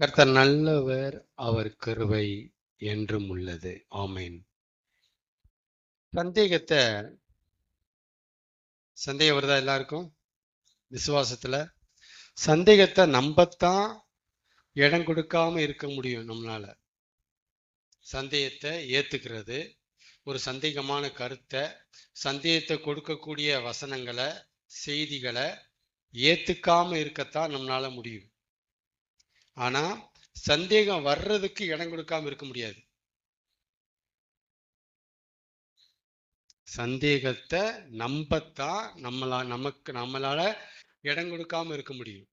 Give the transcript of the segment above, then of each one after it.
கர்த்தர் நல்லவர் அவர் கருவை என்றும் உள்ளது. ஆமேன். சந்தேகத்தை சந்தேகம் வருதா எல்லாருக்கும்? விசுவாசத்துல? சந்தேகத்தை நம்பத்தான் இடம் கொடுக்காம இருக்க முடியும் நம்மளால. சந்தேகத்தை ஏத்துக்கிறது. ஒரு சந்தேகமான கருத்தை சந்தேகத்தை கொடுக்கக்கூடிய வசனங்களை செய்திகளை ஏத்துக்காம இருக்கத்தான் நம்மளால முடியும். ஆனா சந்தேகம் வர்றதுக்கு இடம் கொடுக்காம இருக்க முடியாது. சந்தேகத்தை நம்பத்தான் நம்மளா நமக்கு நம்மளால இடம் கொடுக்காம இருக்க முடியும்.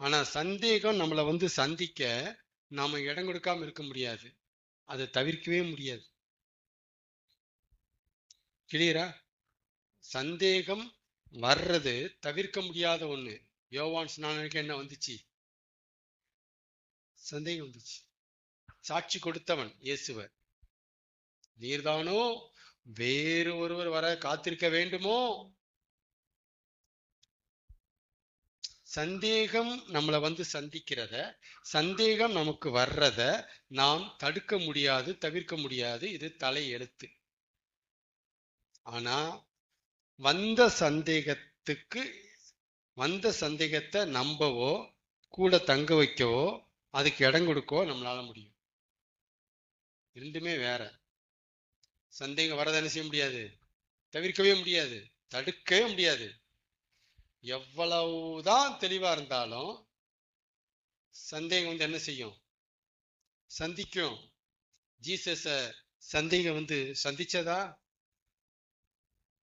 ஆனா சந்தேகம் நம்மளை வந்து சந்திக்க நாம இடம் கொடுக்காம இருக்க முடியாது. அதை தவிர்க்கவே முடியாது. கிளியரா சந்தேகம் வர்றது தவிர்க்க முடியாத ஒண்ணு. யோவான் ஸ்நானனுக்கு என்ன வந்துச்சு? சந்தேகம் வந்துச்சு. சாட்சி கொடுத்தவன் இயேசுவர் நீர்தானோ? வேறு ஒருவர் வர காத்திருக்க வேண்டுமோ? சந்தேகம் நம்மளை வந்து சந்திக்கிறத சந்தேகம் நமக்கு வர்றத நாம் தடுக்க முடியாது தவிர்க்க முடியாது. இது தலை எழுத்து. ஆனா வந்த சந்தேகத்துக்கு வந்த சந்தேகத்தை நம்பவோ கூட தங்க வைக்கவோ அதுக்கு இடம் கொடுக்கோ நம்மளால முடியும். ரெண்டுமே வேற. சந்தேகம் வரதை என்ன செய்ய முடியாது? தவிர்க்கவே முடியாது. தடுக்கவே முடியாது. எவ்வளவுதான் தெளிவா இருந்தாலும் சந்தேகம் வந்து என்ன செய்யும்? சந்திக்கும். ஜீசஸ சந்தேகம் வந்து சந்திச்சதா?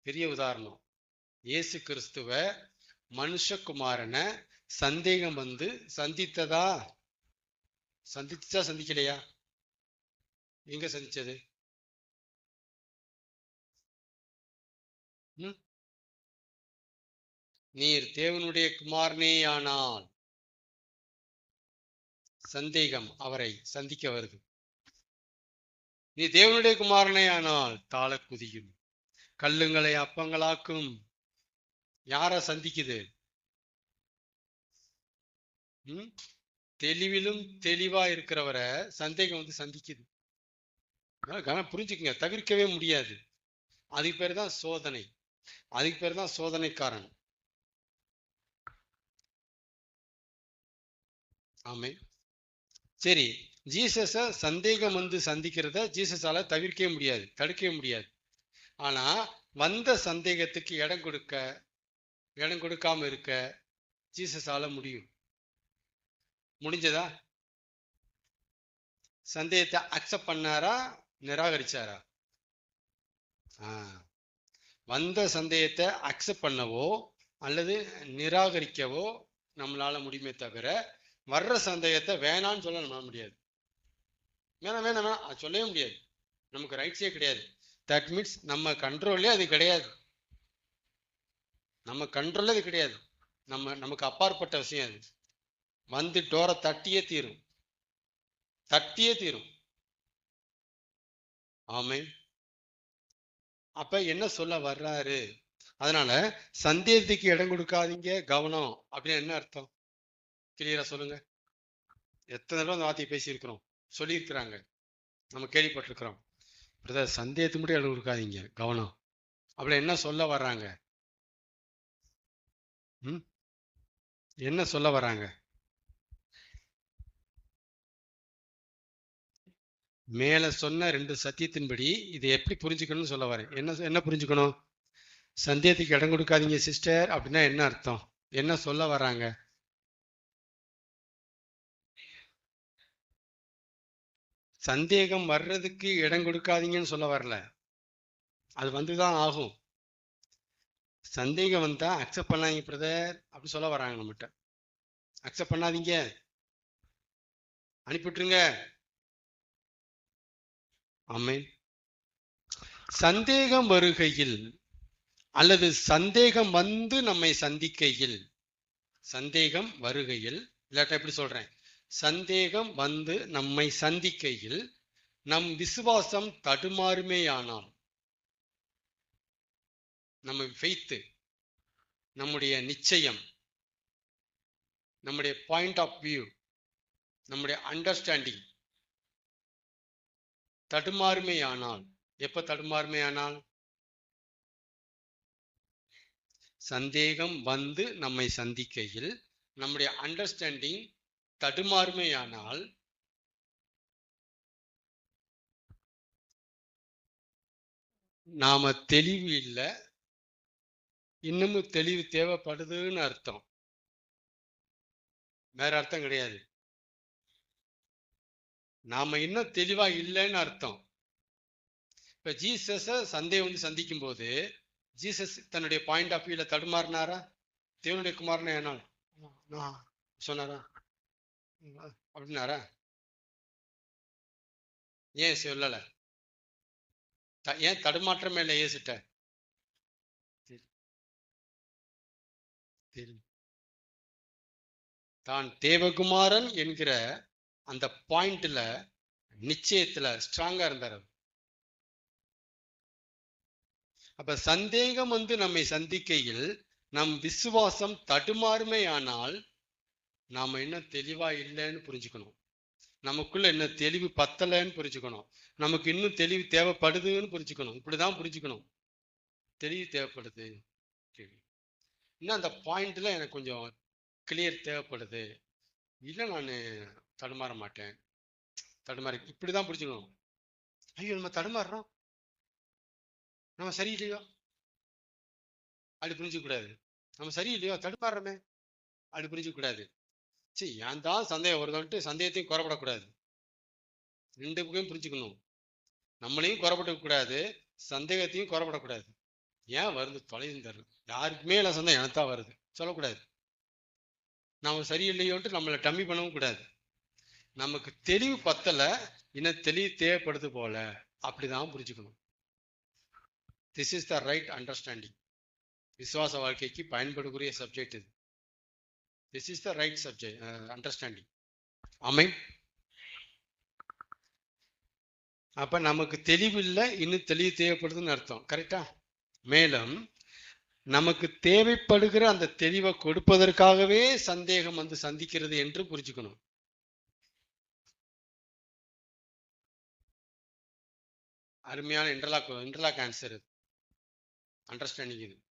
பெரிய உதாரணம். இயேசு கிறிஸ்துவ மனுஷகுமாரனை சந்தேகம் வந்து சந்தித்ததா? சந்திச்சா சந்திக்கலையா? எங்க சந்திச்சது? நீர் தேவனுடைய குமாரனேயானால். சந்தேகம் அவரை சந்திக்க வருது. நீ தேவனுடைய குமாரனே ஆனால் தாள குதியும். கல்லுங்களை அப்பங்களாக்கும். யார சந்திக்குது? தெளிவிலும் தெளிவா இருக்கிறவரை சந்தேகம் வந்து சந்திக்குது. கனம் புரிஞ்சுக்குங்க. தவிர்க்கவே முடியாது. அதுக்கு பேர் தான் சோதனை. அதுக்கு பேர் தான் சோதனைக்காரன். ஆமே. சரி. ஜீசஸ சந்தேகம் வந்து சந்திக்கிறத ஜீசஸால தவிர்க்கவே முடியாது. தடுக்கவே முடியாது. ஆனா வந்த சந்தேகத்துக்கு இடம் கொடுக்க இடம் கொடுக்காம இருக்க ஜீசஸால முடியும். முடிஞ்சதா? சந்தேகத்தை அக்செப்ட் பண்ணாரா? நிராகரிச்சாரா? வந்த சந்தேகத்தை அக்செப்ட் பண்ணவோ அல்லது நிராகரிக்கவோ நம்மளால முடியுமே தவிர வர்ற சந்தேகத்தை வேணான்னு சொல்ல நம்மளால முடியாது. வேணாம் வேணாம் வேணாம். அது சொல்லவே முடியாது. நமக்கு ரைட்ஸே கிடையாது. தட் மீன்ஸ் நம்ம கண்ட்ரோல்லே அது கிடையாது. நம்ம கண்ட்ரோல்ல அது கிடையாது. நம்ம நமக்கு அப்பாற்பட்ட விஷயம் அது. வந்து டோரை தட்டியே தீரும். தட்டியே தீரும். ஆமே அப்ப என்ன சொல்ல வர்றாரு? அதனால சந்தேகத்துக்கு இடம் கொடுக்காதீங்க கவனம் அப்படின்னு என்ன அர்த்தம்? கிளியரா சொல்லுங்க. எத்தனை தடவை அந்த வார்த்தையை பேசியிருக்கிறோம்? சொல்லியிருக்கிறாங்க. நம்ம கேள்விப்பட்டிருக்கிறோம். பிரதர் சந்தேகத்துக்கு மட்டும் இடம் கொடுக்காதீங்க கவனம். அப்படி என்ன சொல்ல வர்றாங்க? ம்? என்ன சொல்ல வர்றாங்க? மேல சொன்ன ரெண்டு சத்தியத்தின்படி இதை எப்படி புரிஞ்சுக்கணும்னு சொல்ல வரேன். என்ன என்ன புரிஞ்சுக்கணும்? சந்தேகத்துக்கு இடம் கொடுக்காதீங்க சிஸ்டர் அப்படின்னா என்ன அர்த்தம்? என்ன சொல்ல வர்றாங்க? சந்தேகம் வர்றதுக்கு இடம் கொடுக்காதீங்கன்னு சொல்ல வரல. அது வந்துதான் ஆகும். சந்தேகம் வந்தா அக்செப்ட் பண்ணாதீங்க பிரதர் அப்படி சொல்ல வராங்க நம்மகிட்ட. அக்செப்ட் பண்ணாதீங்க. அனுப்பிட்டுருங்க அமேன் சந்தேகம் வருகையில் அல்லது சந்தேகம் வந்து நம்மை சந்திக்கையில் சந்தேகம் வருகையில் இல்லாட்டா எப்படி சொல்றேன்? சந்தேகம் வந்து நம்மை சந்திக்கையில் நம் விசுவாசம் தடுமாறுமேயானால் நம்ம ஃபெய்த்து நம்முடைய நிச்சயம் நம்முடைய பாயிண்ட் ஆஃப் வியூ நம்முடைய அண்டர்ஸ்டாண்டிங் தடுமாறுமையானால். எப்ப தடுமாறுமையானால்? சந்தேகம் வந்து நம்மை சந்திக்கையில் நம்முடைய அண்டர்ஸ்டாண்டிங் தடுமாறுமையானால் நாம தெளிவு இல்லை. இன்னமும் தெளிவு தேவைப்படுதுன்னு அர்த்தம். வேற அர்த்தம் கிடையாது. நாம இன்னும் தெளிவா இல்லைன்னு அர்த்தம். இப்ப ஜீசஸ சந்தேகம் வந்து சந்திக்கும் போது ஜீசஸ் தன்னுடைய பாயிண்ட் ஆஃப் வியூல தடுமாறினாரா? தேவனுடைய குமாரனை நான் சொன்னாரா? அப்படின்னாரா? ஏன் சொல்லல? ஏன் தடுமாற்றமே இல்லை ஏசுட்ட? தான் தேவகுமாரன் என்கிற அந்த பாயிண்ட்ல நிச்சயத்துல ஸ்ட்ராங்கா இருந்தார் அவர். அப்ப சந்தேகம் வந்து நம்மை சந்திக்கையில் நம் விசுவாசம் தடுமாறுமே ஆனால் நாம இன்னும் தெளிவா இல்லைன்னு புரிஞ்சுக்கணும். நமக்குள்ள இன்னும் தெளிவு பத்தலைன்னு புரிஞ்சுக்கணும். நமக்கு இன்னும் தெளிவு தேவைப்படுதுன்னு புரிஞ்சுக்கணும். இப்படிதான் புரிஞ்சுக்கணும். தெளிவு தேவைப்படுது. இன்னும் அந்த பாயிண்ட்ல எனக்கு கொஞ்சம் கிளியர் தேவைப்படுது. இல்லை நான் தடுமாற மாட்டேன். தடுமாறி இப்படிதான் பிடிச்சிக்கணும் ஐயோ நம்ம தடுமாறுறோம். நம்ம சரியில்லையோ? அப்படி புரிஞ்சுக்க கூடாது. நம்ம சரியில்லையோ? தடுமாறுறோமே. அப்படி புரிஞ்சுக்கூடாது சரி ஏன் தான் சந்தேகம் வருதான்ட்டு சந்தேகத்தையும் குறப்படக்கூடாது ரெண்டு பக்கம் புரிஞ்சுக்கணும். நம்மளையும் குறப்படக் கூடாது. சந்தேகத்தையும் குறப்படக்கூடாது ஏன் வருது? தொலைந்து தருது யாருக்குமே இல்லை சந்தேகம்? எனக்கு தான் வருது. சொல்லக்கூடாது. நாம சரியில்லையோன்ட்டு நம்மளை டம்மி பண்ணவும் கூடாது. நமக்கு தெளிவு பத்தல இன்னும் தெளிவு தேவைப்படுது போல. அப்படிதான் புரிஞ்சுக்கணும். This is the right understanding விசுவாச வாழ்க்கைக்கு பயன்படக்கூடிய சப்ஜெக்ட் இது. This is the right subject understanding அமை அப்ப நமக்கு தெளிவு இல்லை இன்னும் தெளிவு தேவைப்படுதுன்னு அர்த்தம். கரெக்டா மேலும் நமக்கு தேவைப்படுகிற அந்த தெளிவை கொடுப்பதற்காகவே சந்தேகம் வந்து சந்திக்கிறது என்று புரிஞ்சுக்கணும். அருமையான இன்டர்லாக் இன்டர்லாக் ஆன்சர் இது. அண்டர்ஸ்டாண்டிங் இது.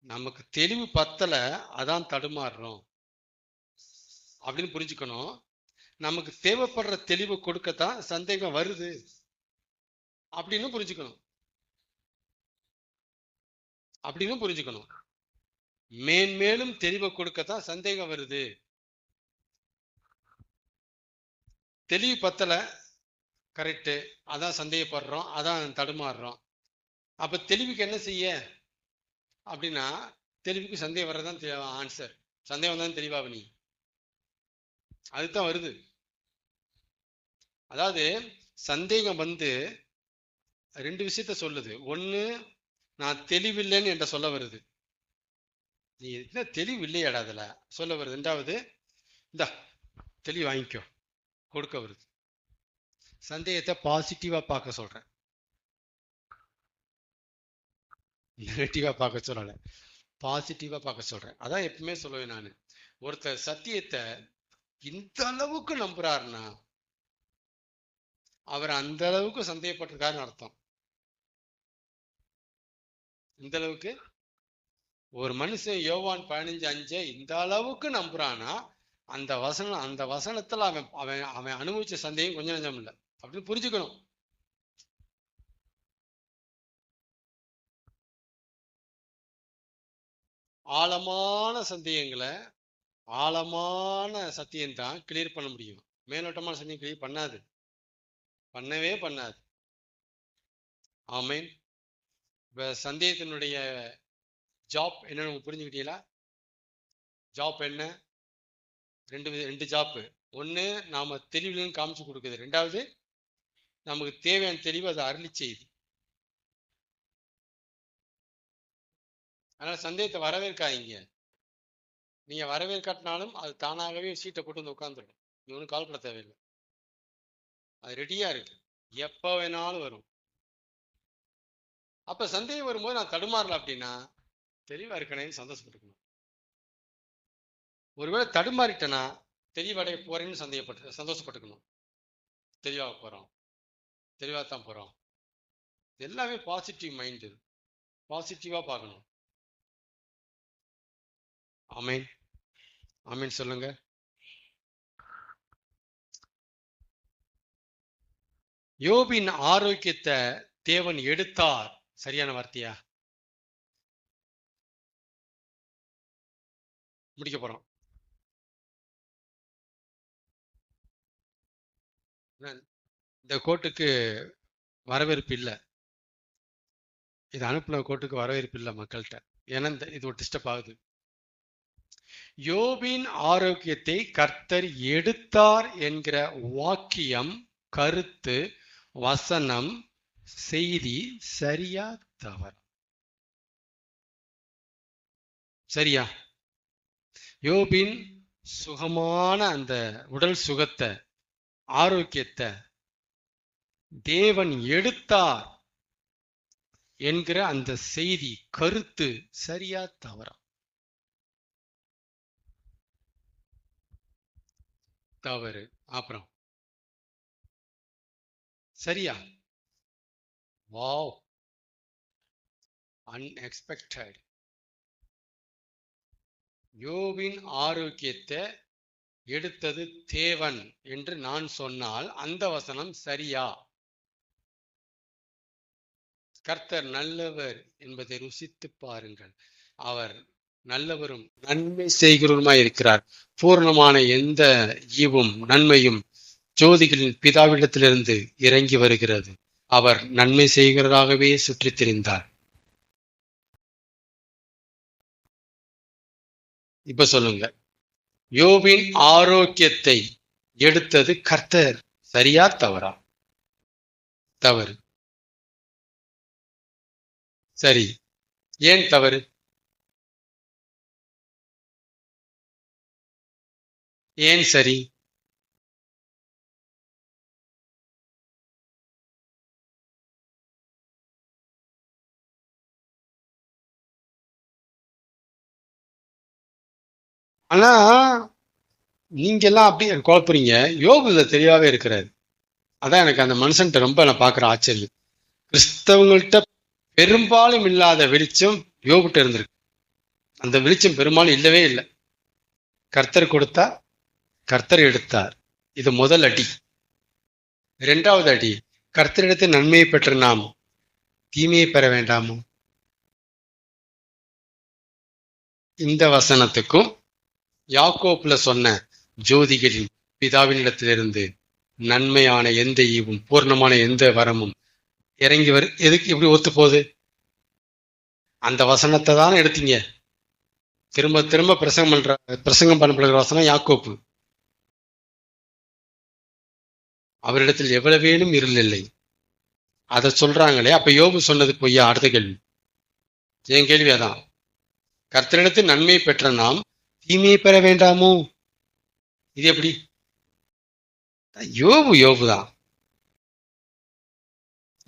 நமக்கு தெளிவு பத்தல அதான் தடுமாறுறோம். அப்படின்னு புரிஞ்சுக்கணும். நமக்கு தேவைப்படுற தெளிவு கொடுக்கத்தான் சந்தேகம் வருது. அப்படின்னு புரிஞ்சுக்கணும். அப்படின்னு புரிஞ்சுக்கணும். மேன்மேலும் தெளிவை கொடுக்கத்தான் சந்தேகம் வருது. தெளிவு பத்தல கரெக்டு அதான் சந்தேகப்படுறோம். அதான் தடுமாறுறோம். அப்போ தெளிவுக்கு என்ன செய்ய? அப்படின்னா தெளிவுக்கு சந்தேகம் வர்றதுதான் ஆன்சர் சந்தேகம் தான் தெளிவாக நீ அதுதான் வருது. அதாவது சந்தேகம் வந்து ரெண்டு விஷயத்த சொல்லுது. ஒன்று நான் தெளிவில்லைன்னு என்ற சொல்ல வருது. நீ என்ன தெளிவு இல்லையாடா அதில்? சொல்ல வருது. ரெண்டாவது இந்த தெளிவு வாங்கிக்கோ. கொடுக்க வருது. சந்தேகத்தை பாசிட்டிவா பார்க்க சொல்றேன். நெகட்டிவா பார்க்க சொல்லல. பாசிட்டிவா பார்க்க சொல்றேன். அதான் எப்பவுமே சொல்லுவேன் நான். ஒருத்தர் சத்தியத்தை இந்த அளவுக்கு நம்புறாருன்னா அவர் அந்த அளவுக்கு சந்தேகப்பட்டிருக்காருன்னு அர்த்தம். இந்த அளவுக்கு? ஒரு மனுஷன் யோவான் பதினஞ்சு அஞ்சு இந்த அளவுக்கு நம்புறானா அந்த வசனம் அந்த வசனத்துல அவன் அவன் அவன் அனுபவிச்ச சந்தேகம் கொஞ்சம் நஞ்சம் இல்லை. அப்படின்னு புரிஞ்சுக்கணும். ஆழமான சந்தேகங்களை ஆழமான சத்தியம் தான் கிளியர் பண்ண முடியும். மேலோட்டமான சத்தியம் கிளியர் பண்ணாது. பண்ணவே பண்ணாது. ஆமேன். இப்போ சந்தேகத்தினுடைய ஜாப் என்னன்னு புரிஞ்சுக்கிட்டீங்களா? ஜாப் என்ன? ரெண்டு ரெண்டு ஜாப்பு ஒன்று நாம் தெளிவுலன்னு காமிச்சு கொடுக்குது. ரெண்டாவது நமக்கு தேவையான தெளிவு அதை அருளி செய்யுது அதனால சந்தேகத்தை வரவேற்காதீங்க. நீங்க வரவேற்காட்டினாலும் அது தானாகவே சீட்டை போட்டு வந்து உட்காந்துடும் நீ ஒன்றும் கால்பட தேவையில்லை. அது ரெடியா இருக்கு. எப்போ வேணாலும் வரும். அப்ப சந்தேகம் வரும்போது நான் தடுமாறல அப்படின்னா தெளிவா இருக்கனேன்னு சந்தோஷப்பட்டுக்கணும். ஒருவேளை தடுமாறிட்டேன்னா தெளிவடைய போறேன்னு சந்தேகப்பட்டு சந்தோஷப்பட்டுக்கணும். தெளிவாக போறோம். தெளிவாக தான் போறோம் எல்லாமே பாசிட்டிவ் மைண்டு பாசிட்டிவாக பார்க்கணும். ஆமீன். ஆமீன் சொல்லுங்க. யோபின் ஆரோக்கியத்தை தேவன் எடுத்தார். சரியான வார்த்தையா? முடிக்க போறோம். இந்த கோர்ட்டுக்கு வரவேற்பு இல்லை. இது அனுப்பின கோர்ட்டுக்கு வரவேற்பு இல்லை மக்கள்கிட்ட ஏன்னா இந்த இது ஒரு டிஸ்டர்ப் ஆகுது. யோபின் ஆரோக்கியத்தை கர்த்தர் எடுத்தார் என்கிற வாக்கியம் கருத்து வசனம் செய்தி சரியா தவறு? சரியா? யோபின் சுகமான அந்த உடல் சுகத்தை ஆரோக்கியத்தை தேவன் எடுத்தார் என்கிற அந்த செய்தி கருத்து சரியா தவறா? தவறு. அப்புறம்? சரியா? வாவ். அன்எக்ஸ்பெக்டட் யோவின் ஆரோக்கியத்தை எடுத்தது தேவன் என்று நான் சொன்னால் அந்த வசனம் சரியா? கர்த்தர் நல்லவர் என்பதை ருசித்து பாருங்கள். அவர் நல்லவரும் நன்மை செய்கிறவருமாய் இருக்கிறார். பூர்ணமான எந்த ஈவும் நன்மையும் ஜோதிகளின் பிதாவிடத்திலிருந்து இறங்கி வருகிறது. அவர் நன்மை செய்கிறதாகவே சுற்றித் திரிந்தார் இப்ப சொல்லுங்க. யோபின் ஆரோக்கியத்தை எடுத்தது கர்த்தர். சரியா? தவறா? தவறு. சரி. ஏன் தவறு? ஏன் சரி? ஆனா நீங்க எல்லாம் அப்படி குழப்புறீங்க யோகுல தெளிவாவே இருக்கிறாரு. அதான் எனக்கு அந்த மனுஷன்ட்ட ரொம்ப நான் பாக்குற ஆச்சரியம். கிறிஸ்தவங்கள்ட்ட பெரும்பாலும் இல்லாத வெளிச்சம் யோகிட்ட இருந்திருக்கு. அந்த வெளிச்சம் பெரும்பாலும் இல்லவே இல்லை. கர்த்தர் கொடுத்தா கர்த்தர் எடுத்தார். இது முதல் அடி. இரண்டாவது அடி கர்த்தரிடத்தில் நன்மையை பெற்ற நாம்? தீமையை பெற வேண்டாமோ? இந்த வசனத்துக்கும் யாக்கோப்புல சொன்ன ஜோதிகளின் பிதாவினிடத்திலிருந்து நன்மையான எந்த ஈவும் பூர்ணமான எந்த வரமும் இறங்கி வரு எதுக்கு இப்படி ஒத்து போகுது? அந்த வசனத்தை தானே எடுத்தீங்க. திரும்ப திரும்ப பிரசங்கம் பண்ற பிரசங்கம் பண்ணப்படுகிற வசனம் யாக்கோப்பு அவரிடத்தில் எவ்வளவேனும் இருள் இல்லை. அதை சொல்றாங்களே அப்ப யோபு சொன்னது பொய்யா? அடுத்த கேள்வி. என் கேள்வி அதான். கர்த்தரிடத்தில் நன்மை பெற்ற நாம் தீமையை பெற வேண்டாமோ? இது எப்படி? யோபு யோபு தான்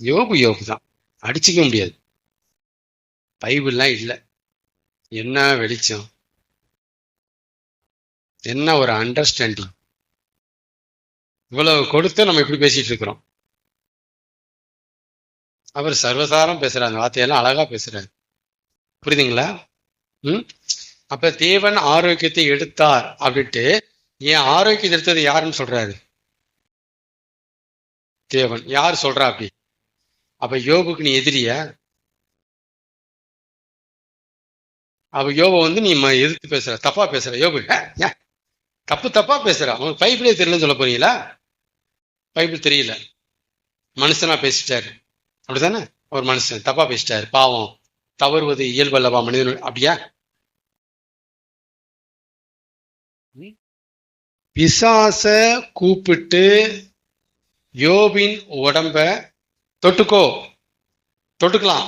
யோபு யோபு தான் அடிச்சிக்க முடியாது. பைபிள்லாம் இல்லை. என்ன வெளிச்சம்? என்ன ஒரு அண்டர்ஸ்டாண்டிங் இவ்வளவு கொடுத்து நம்ம இப்படி பேசிட்டு இருக்கிறோம். அவர் சர்வசாரம் பேசுறாரு. அந்த வார்த்தையெல்லாம் அழகா பேசுறாரு. புரியுதுங்களா? ம்? அப்ப தேவன் ஆரோக்கியத்தை எடுத்தார் அப்படின்ட்டு என் ஆரோக்கியத்தை எடுத்தது யாருன்னு சொல்றாரு? தேவன். யார் சொல்றா அப்படி? அப்ப யோபுக்கு நீ எதிரியா? அப்ப யோப வந்து நீ எதிர்த்து பேசுற தப்பா பேசுற. யோபு ஏன்? தப்பு தப்பா பேசுற. உனக்கு பைபிளே தெரியலன்னு சொல்ல போறீங்களா? பைபிள் தெரியல. மனுஷனா பேசிட்டாரு. அப்படிதானே ஒரு மனுஷன் தப்பா பேசிட்டாரு. பாவம். தவறுவது இயல்பல்லவா மனிதன்? அப்படியா? பிசாச கூப்பிட்டு யோபின் உடம்ப தொட்டுக்கோ தொட்டுக்கலாம்.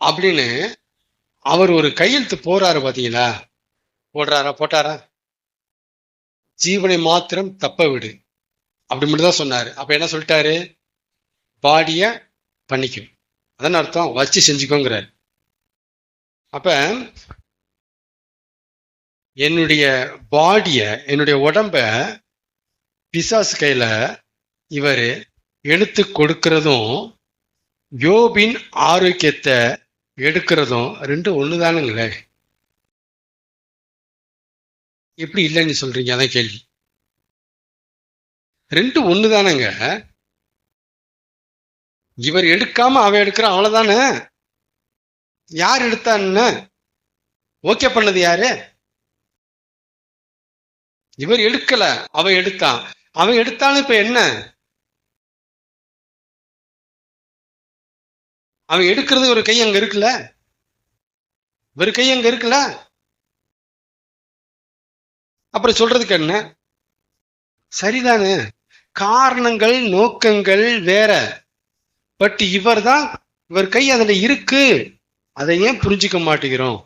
அப்படின்னு அவர் ஒரு கையெழுத்து போறாரு பாத்தீங்களா? போடுறாரா போட்டாரா? ஜீவனை மாத்திரம் தப்ப விடு. அப்படி மட்டும் தான் சொன்னார். அப்ப என்ன சொல்லிட்டாரு? பாடிய பண்ணிக்கும் அதான் அர்த்தம். வச்சு செஞ்சுக்கோங்கிறார். அப்ப என்னுடைய பாடிய என்னுடைய உடம்ப பிசாசு கையில இவர் எடுத்து கொடுக்கறதும் யோபின் ஆரோக்கியத்தை எடுக்கிறதும் ரெண்டும் ஒண்ணுதானுங்களே. எப்படி இல்லைன்னு சொல்றீங்க? அதான் கேள்வி. ரெண்டும் தானேங்க இவர் எடுக்காம அவ எடுக்கிற அவ்வளோதானே யார் எடுத்தான்னு? ஓகே பண்ணது யாரு? இவர் எடுக்கல அவ எடுத்தான் அவன் எடுத்தாலும் இப்ப என்ன? அவன் எடுக்கிறது ஒரு கை அங்க இருக்குல்ல? ஒரு கை அங்க இருக்குல்ல? அப்புறம் சொல்றதுக்கு என்ன? சரிதானே. காரணங்கள் நோக்கங்கள் வேற. பட் இவர் தான் இவர் கை அதுல இருக்கு. அதை ஏன் புரிஞ்சுக்க மாட்டேங்கிறோம்?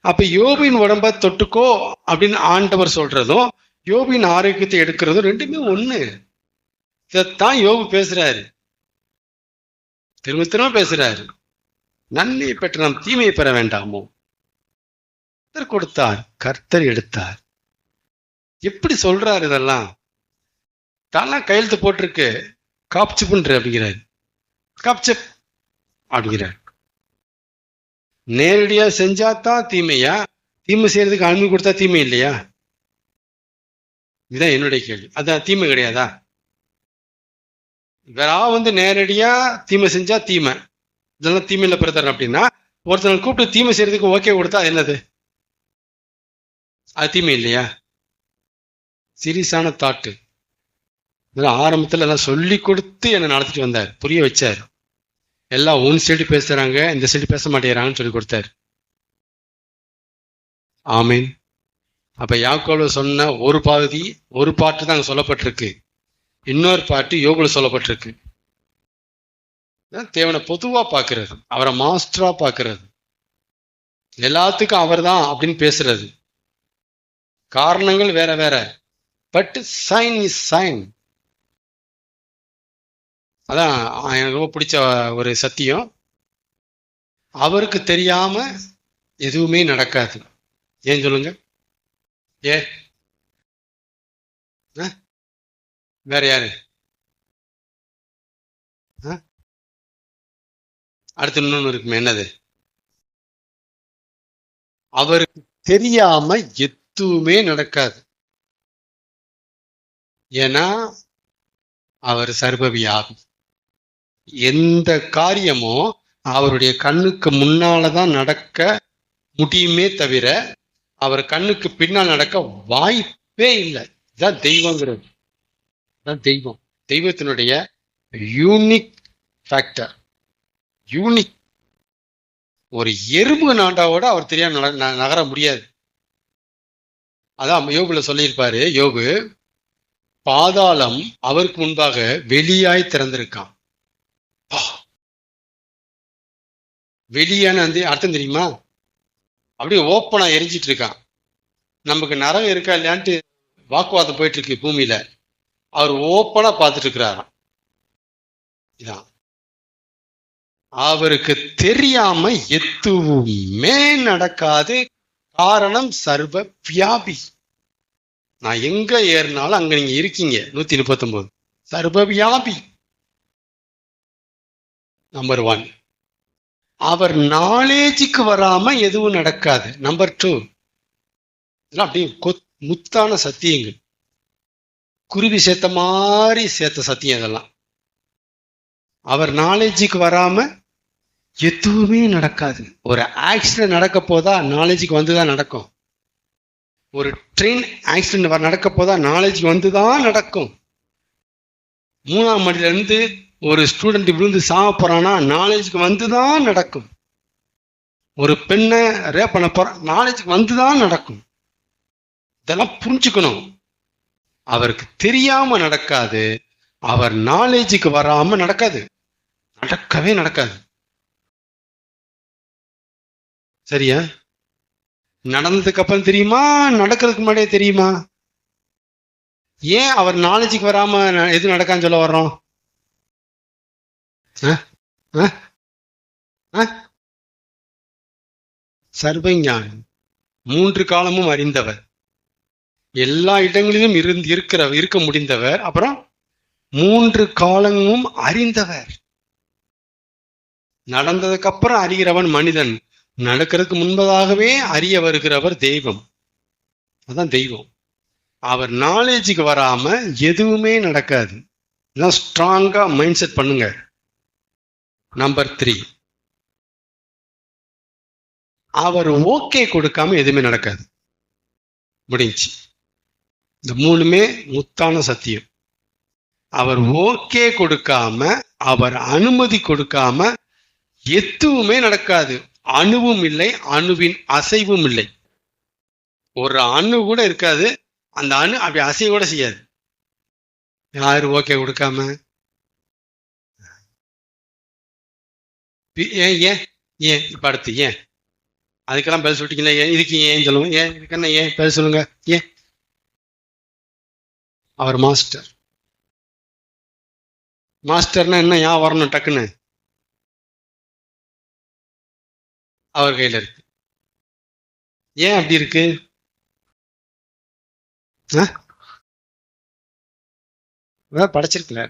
அப்ப யோபின் உடம்ப தொட்டுக்கோ அப்படின்னு ஆண்டவர் சொல்றதும் யோபின் ஆரோக்கியத்தை எடுக்கிறதும் ரெண்டுமே ஒண்ணு. இதைத்தான் யோபு பேசுறாரு. திரும்ப திரும்ப பேசுறாரு. நன்மையை பெற்று நாம் தீமையை பெற வேண்டாமோ? கர்த்தர் கொடுத்தார் கர்த்தர் எடுத்தார். எப்படி சொல்றாரு இதெல்லாம்? தானா கையெழுத்து போட்டிருக்கு. காப்ச்சு பண்ற அப்படிங்கிறாரு. காப்ச்சு அப்படிங்கிறார். நேரடியா செஞ்சா தான் தீமையா? தீமை செய்யறதுக்கு அனுமதி கொடுத்தா தீமை இல்லையா? இதுதான் என்னுடைய கேள்வி. அதான் தீமை கிடையாதா? இவரா வந்து நேரடியா தீமை செஞ்சா தீமை. இதெல்லாம் தீமையில பிறத்தரன் அப்படின்னா ஒருத்தனை கூப்பிட்டு தீமை செய்யறதுக்கு ஓகே கொடுத்தா என்னது? அது தீமை இல்லையா? சீரியஸான தாட்டு இதெல்லாம் ஆரம்பத்தில் எல்லாம் சொல்லி கொடுத்து என்னை நடத்திட்டு வந்தார். புரிய வச்சார். எல்லாம் உன் சைடு பேசுறாங்க இந்த சைடு பேச மாட்டேங்கிறாங்கன்னு சொல்லி கொடுத்தாரு. ஆமீன். அப்ப யாக்கோவில் சொன்ன ஒரு பாதி ஒரு பாட்டு தான் அங்கே சொல்லப்பட்டிருக்கு. இன்னொரு பாட்டு யோகுல சொல்லப்பட்டிருக்கு. தேவனை பொதுவா பாக்குறது அவரை மாஸ்டரா பாக்குறது எல்லாத்துக்கும் அவர்தான் அப்படின்னு பேசுறது. காரணங்கள் வேற வேற. பட் சைன் இஸ் சைன் அதான் எனக்கு ரொம்ப பிடிச்ச ஒரு சத்தியம். அவருக்கு தெரியாம எதுவுமே நடக்காது. ஏன் சொல்லுங்க? ஏ ஆ? வேற யாரு? அடுத்து இன்னொன்னு இருக்குமே என்னது? அவருக்கு தெரியாம எதுவுமே நடக்காது. ஏன்னா அவர் சர்வவியாபி. எந்த காரியமும் அவருடைய கண்ணுக்கு முன்னாலதான் நடக்க முடியுமே தவிர அவர் கண்ணுக்கு பின்னால் நடக்க வாய்ப்பே இல்லை. இதான் தெய்வங்கிறது. தான் தெய்வம். தெய்வத்தினுடைய யூனிக் ஃபேக்டர் யூனிக் ஒரு எறும்பு நாண்டாவோட அவர் தெரியாம ந- நகர முடியாது. அதான் யோகுல சொல்லியிருப்பாரு யோகு பாதாளம் அவருக்கு முன்பாக வெளியாய் திறந்திருக்கான் வெளியான வந்து அர்த்தம் தெரியுமா? அப்படியே ஓப்பனா எரிஞ்சிட்டு இருக்கான் நமக்கு நரகம் இருக்கா இல்லையான்ட்டு வாக்குவாதம் போயிட்டு இருக்கு பூமியில. அவர் ஓப்பனா பார்த்துட்டு இருக்கிறாராம் இதான். அவருக்கு தெரியாம எதுவுமே நடக்காது. காரணம் சர்வ வியாபி. நான் எங்க ஏறினாலும் அங்க நீங்க இருக்கீங்க நூத்தி முப்பத்தொன்பது சர்வ வியாபி. நம்பர் ஒன் அவர் நாலேஜுக்கு வராம எதுவும் நடக்காது. நம்பர் டூ இதெல்லாம் அப்படியே கொத் முத்தான சத்தியங்கள். குருவி சேர்த்த மாதிரி சேர்த்த சத்தியம் இதெல்லாம். அவர் நாலேஜுக்கு வராம எதுவுமே நடக்காது. ஒரு ஆக்சிடென்ட் நடக்க போதா நாலேஜுக்கு வந்துதான் நடக்கும். ஒரு ட்ரெயின் ஆக்சிடென்ட் நடக்க போதா நாலேஜுக்கு வந்துதான் நடக்கும். மூணாம் மணில ஒரு ஸ்டூடெண்ட் விழுந்து சாக போகிறான்னா நாலேஜுக்கு வந்து தான் நடக்கும். ஒரு பெண்ணை ரேப் பண்ண போகிறான் நாலேஜுக்கு வந்து தான் நடக்கும். இதெல்லாம் புரிஞ்சுக்கணும். அவருக்கு தெரியாம நடக்காது. அவர் நாலேஜுக்கு வராம நடக்காது. நடக்கவே நடக்காது. சரியா? நடந்ததுக்கு அப்புறம் தெரியுமா? நடக்கிறதுக்கு முன்னாடியே தெரியுமா? ஏன் அவர் நாலேஜுக்கு வராம எது நடக்கான்னு சொல்ல வர்றோம்? அஹ்? சர்வஞானி. மூன்று காலமும் அறிந்தவர். எல்லா இடங்களிலும் இருந்து இருக்கிற இருக்க முடிந்தவர். அப்புறம் மூன்று காலமும் அறிந்தவர். நடந்ததுக்கு அப்புறம் அறிகிறவன் மனிதன். நடக்கிறதுக்கு முன்பதாகவே அறிய வருகிறவர் தெய்வம். அதான் தெய்வம். அவர் நாலேஜுக்கு வராம எதுவுமே நடக்காது. இதான் ஸ்ட்ராங்கா மைண்ட் செட் பண்ணுங்க. நம்பர் த்ரீ அவர் ஓகே கொடுக்காம எதுவுமே நடக்காது. முடிஞ்சு இந்த மூணுமே முத்தான சத்தியம். அவர் ஓகே கொடுக்காம அவர் அனுமதி கொடுக்காம எதுவுமே நடக்காது. அணுவும் இல்லை அணுவின் அசைவும் இல்லை. ஒரு அணு கூட இருக்காது. அந்த அணு அப்படி அசைவு கூட செய்யாது. யாரு ஓகே கொடுக்காம? ஏன் ஏன் ஏன் இப்போ அடுத்து ஏன்? அதுக்கெல்லாம் பதில் சொல்லிட்டீங்களா? ஏன் இதுக்கு ஏன் சொல்லுங்க? ஏன் இதுக்கு என்ன ஏன் பதில் சொல்லுங்க? ஏன்? அவர் மாஸ்டர். மாஸ்டர்னா என்ன ஏன் வரணும் டக்குன்னு? அவர் கையில இருக்கு. ஏன் அப்படி இருக்கு? படைச்சிருக்கல.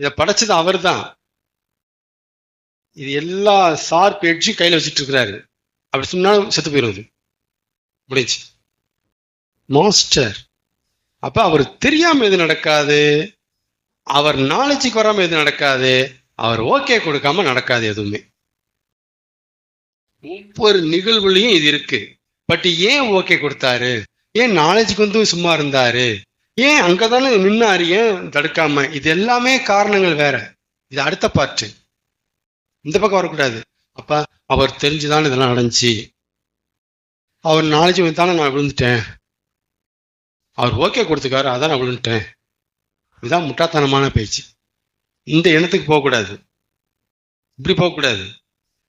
இத படைச்சது அவர்தான். இது எல்லா சார்பு எட்ஜும் கையில வச்சுட்டு இருக்கிறாரு. அப்படி சொன்னாலும் செத்து போயிடும் முடிஞ்சு மாஸ்டர். அப்ப அவர் தெரியாம எது நடக்காது? அவர் நாலேஜுக்கு வராம எது நடக்காது? அவர் ஓகே கொடுக்காம நடக்காது எதுவுமே. ஒவ்வொரு நிகழ்வுலையும் இது இருக்கு. பட் ஏன் ஓகே கொடுத்தாரு? ஏன் நாலேஜுக்கு வந்து சும்மா இருந்தாரு? ஏன் அங்கதானே நின்னாரு? ஏன் தடுக்காம? இது எல்லாமே காரணங்கள் வேற. இது அடுத்த பாட்டு இந்த பக்கம் வரக்கூடாது. அப்ப அவர் தெரிஞ்சுதான் இதெல்லாம் நடந்துச்சு. அவர் நாலேஜ் தானே நான் விழுந்துட்டேன். அவர் ஓகே கொடுத்துக்காரு அதான் நான் விழுந்துட்டேன். இதுதான் முட்டாத்தனமான பேச்சு. இந்த இனத்துக்கு போகக்கூடாது. இப்படி போகக்கூடாது.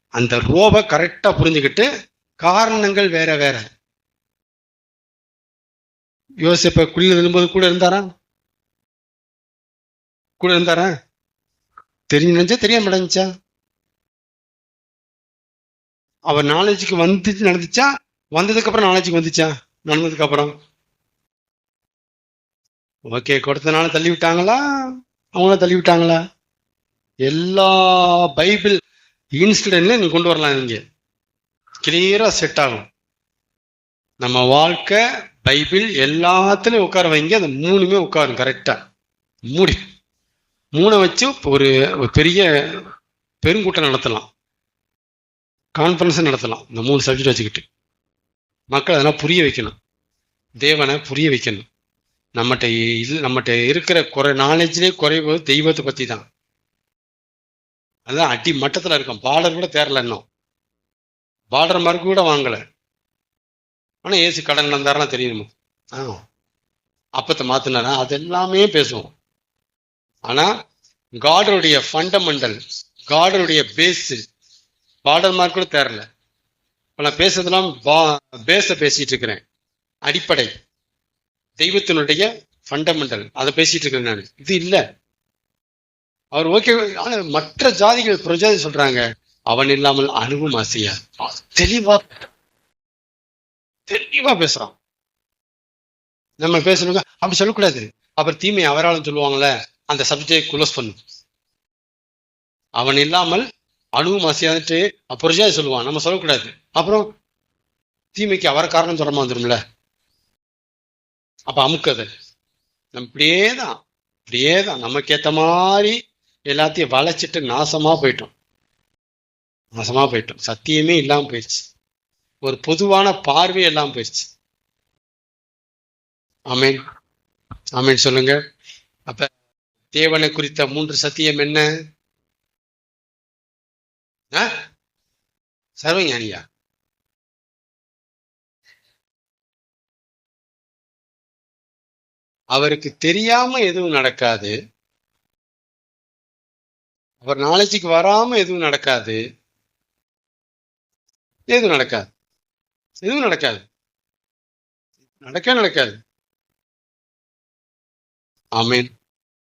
அந்த ரோவை கரெக்டாக புரிஞ்சுக்கிட்டு காரணங்கள் வேற வேற. யோசிப்ப குளியில் விழும்போது கூட இருந்தாரா? கூட இருந்தாரா? தெரிஞ்சு நினைச்சா தெரியாம நடந்துச்சா? அவர் நாலேஜுக்கு வந்துச்சு நடந்துச்சா? வந்ததுக்கப்புறம் நாலேஜுக்கு வந்துச்சா? நடந்ததுக்கப்புறம் ஓகே கொடுத்தனால தள்ளி விட்டாங்களா அவங்கள தள்ளி விட்டாங்களா எல்லா பைபிள் இன்சிடென்ட்லையும் நீ கொண்டு வரலாம் நீங்கள் கிளியராக செட் ஆகும். நம்ம வாழ்க்கை பைபிள் எல்லாத்துலேயும் உட்கார வைங்க. அந்த மூணுமே உட்காரும் கரெக்டாக மூடி. மூணை வச்சு ஒரு ஒரு பெரிய பெருங்கூட்டம் நடத்தலாம். கான்ஃபரன்ஸும் நடத்தலாம். இந்த மூணு சப்ஜெக்ட் வச்சுக்கிட்டு. மக்கள் அதெல்லாம் புரிய வைக்கணும். தேவனை புரிய வைக்கணும். நம்மகிட்ட இது நம்மகிட்ட இருக்கிற குறை நாலேஜ்லேயே குறைவு தெய்வத்தை பற்றி தான் அதான் அடி மட்டத்தில் இருக்கும். பார்டர் கூட தேரல இன்னும். பார்டர் மார்க் கூட வாங்கலை. ஆனால் ஏசு கடன் வந்தாருன்னா தெரியுமா? ஆ அப்பத்தை மாத்தினாரா? அது எல்லாமே பேசுவோம். ஆனால் காடருடைய ஃபண்டமெண்டல் காடருடைய பேஸு பார்டர் மார்க் கூட தேரல இப்போ நான் பா பேஸை பேசிகிட்டு இருக்கிறேன். அடிப்படை. தெய்வத்தினுடைய ஃபண்டமெண்டல் அதை பேசிட்டு இருக்கிறேன் நான். இது இல்ல. அவர் ஓகே ஆனா மற்ற ஜாதிகள் புரஜாதி சொல்றாங்க. அவன் இல்லாமல் அணுவும் ஆசையா தெளிவா தெளிவா பேசுறான். நம்ம பேசணுங்க அப்படி சொல்லக்கூடாது. அப்புறம் தீமை அவராலும் சொல்லுவாங்கல்ல அந்த சப்ஜெக்டை குளோஸ் பண்ணும். அவன் இல்லாமல் அணுவும் ஆசையான்ட்டு புரஜாதி சொல்லுவான். நம்ம சொல்லக்கூடாது. அப்புறம் தீமைக்கு அவர காரணம் சொல்றமா வந்துரும்ல. அப்ப அமுக்கது. நம்ம இப்படியே தான் இப்படியே தான் நமக்கு ஏத்த மாதிரி எல்லாத்தையும் வளைச்சிட்டு நாசமா போயிட்டோம். நாசமா போயிட்டோம். சத்தியமே இல்லாம போயிடுச்சு ஒரு பொதுவான பார்வை எல்லாம் போயிடுச்சு ஆமேன். ஆமேன் சொல்லுங்க. அப்ப தேவனை குறித்த மூன்று சத்தியம் என்ன? சர்வஞானியா? அவருக்கு தெரியாம எதுவும் நடக்காது. அவர் நாலேஜுக்கு வராம எதுவும் நடக்காது. எதுவும் நடக்காது. எதுவும் நடக்காது. நடக்க நடக்காது. ஆமீன்.